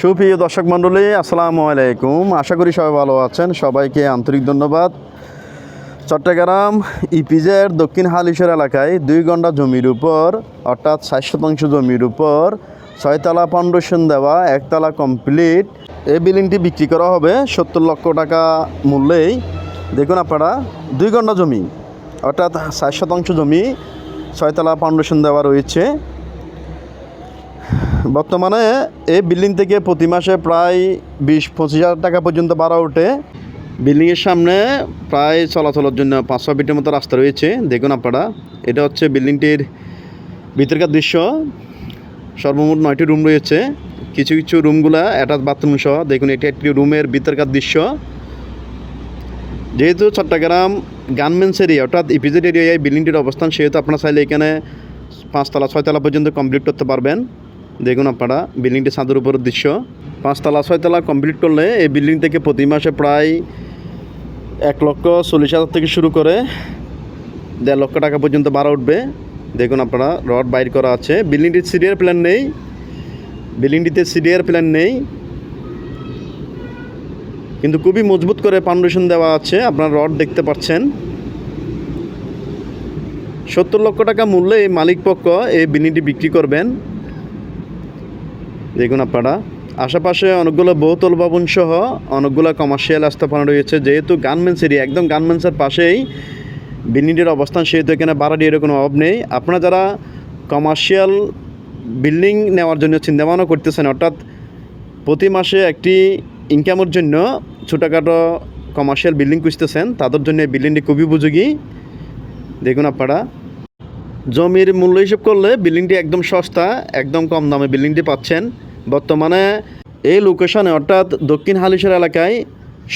সুপ্রিয় দর্শক মণ্ডলী, আসসালামু আলাইকুম। আশা করি সবাই ভালো আছেন। সবাইকে আন্তরিক ধন্যবাদ। চট্টগ্রাম ইপিজের দক্ষিণ হালিশর এলাকায় দুই ঘণ্টা জমির উপর, অর্থাৎ ষাট শতাংশ জমির উপর, ছয়তলা ফাউন্ডেশন দেওয়া, একতলা কমপ্লিট। এই বিল্ডিংটি বিক্রি করা হবে সত্তর লক্ষ টাকা মূল্যেই। দেখুন আপনারা, দুই ঘণ্টা জমি, অর্থাৎ ষাট শতাংশ জমি, ছয়তলা ফাউন্ডেশন দেওয়া রয়েছে। বর্তমানে এই বিল্ডিং থেকে প্রতি মাসে প্রায় বিশ, পঁচিশ হাজার টাকা পর্যন্ত ভাড়া ওঠে। বিল্ডিংয়ের সামনে প্রায় চলাচলের জন্য পাঁচশো ফিটের মতো রাস্তা রয়েছে, দেখুন আপনারা। এটা হচ্ছে বিল্ডিংটির ভিতরকার দৃশ্য। সর্বমোট নয়টি রুম রয়েছে। কিছু কিছু রুমগুলা অ্যাটাচ বাথরুম সহ, দেখুন এটি একটি রুমের ভিতরকার দৃশ্য। যেহেতু চট্টগ্রাম গার্মেন্টস এরিয়া অর্থাৎ ইপিজেড এরিয়ায় বিল্ডিংটির অবস্থান, সেহেতু আপনারা চাইলে এখানে পাঁচতলা, ছয়তলা পর্যন্ত কমপ্লিট করতে পারবেন। দেখুন আপনারা বিল্ডিংটি ছাদের উপরের দৃশ্য। পাঁচতলা, ছয়তলা কমপ্লিট করলে এই বিল্ডিং থেকে প্রতি মাসে প্রায় এক লক্ষ চল্লিশ হাজার থেকে শুরু করে দেড় লক্ষ টাকা পর্যন্ত বাড়া উঠবে। দেখুন আপনারা, রড বাইর করা আছে। বিল্ডিংটির সিডিয়ার প্ল্যান নেই। বিল্ডিংটিতে সিডিয়ার প্ল্যান নেই। কিন্তু খুবই মজবুত করে ফাউন্ডেশন দেওয়া আছে। আপনার রড দেখতে পাচ্ছেন। সত্তর লক্ষ টাকা মূল্যে এই মালিক পক্ষ এই বিল্ডিংটি বিক্রি করবেন। দেখুন আপনারা আশেপাশে অনেকগুলো বহুতল ভবন সহ অনেকগুলো কমার্শিয়াল স্থাপনা রয়েছে। যেহেতু গার্মেন্টস এরিয়া একদম গার্মেন্টসের পাশেই বিল্ডিংটির অবস্থান, সেহেতু এখানে ভাড়াটির কোনো অভাব নেই। আপনারা যারা কমার্শিয়াল বিল্ডিং নেওয়ার জন্য চিন্তাভাবনা করতেছেন, অর্থাৎ প্রতি মাসে একটি ইনকামের জন্য ছোটোখাটো কমার্শিয়াল বিল্ডিং খুঁজতেছেন, তাদের জন্য এই বিল্ডিংটি খুবই উপযোগী। দেখুন আপনারা জমির মূল্য হিসেব করলে বিল্ডিংটি একদম সস্তা, একদম কম দামে বিল্ডিংটি পাচ্ছেন। বর্তমানে এই লোকেশনে অর্থাৎ দক্ষিণ হালিশর এলাকায়,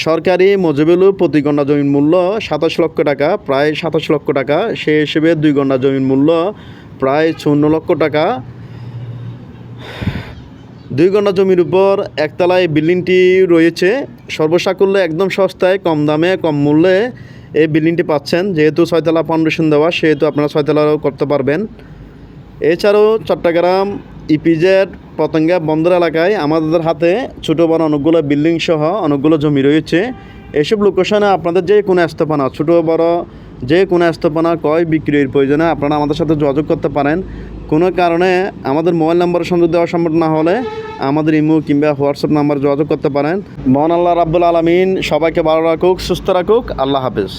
সরকারি মজুবেলু প্রতি ঘণ্টা জমির মূল্য সাতাশ লক্ষ টাকা, প্রায় সাতাশ লক্ষ টাকা। সেই হিসেবে দুই ঘণ্টা জমির মূল্য প্রায় চুয়ান্ন লক্ষ টাকা। দুই ঘণ্টা জমির উপর একতলায় বিল্ডিংটি রয়েছে। সর্বসাকুল্যে একদম সস্তায়, কম দামে, কম মূল্যে এই বিল্ডিংটি পাচ্ছেন। যেহেতু ছয়তলা ফাউন্ডেশন দেওয়া, সেহেতু আপনারা ছয়তলাও করতে পারবেন। এছাড়াও চট্টগ্রাম ইপিজেড পতঙ্গা বন্দর এলাকায় আমাদের হাতে ছোটো বড় অনেকগুলো বিল্ডিং সহ অনেকগুলো জমি রয়েছে। এসব লোকেশনে আপনাদের যে কোনো স্থাপনা, ছোটো বড় যে কোনো স্থাপনা কয় বিক্রির প্রয়োজনে আপনারা আমাদের সাথে যোগাযোগ করতে পারেন। কোনো কারণে আমাদের মোবাইল নাম্বার সংযোগ দেওয়া সম্ভব না হলে আমাদের ইমো কিংবা হোয়াটসঅ্যাপ নাম্বার যোগাযোগ করতে পারেন। মহান আল্লাহ রাব্বুল আলমিন সবাইকে ভালো রাখুক, সুস্থ রাখুক। আল্লাহ হাফেজ।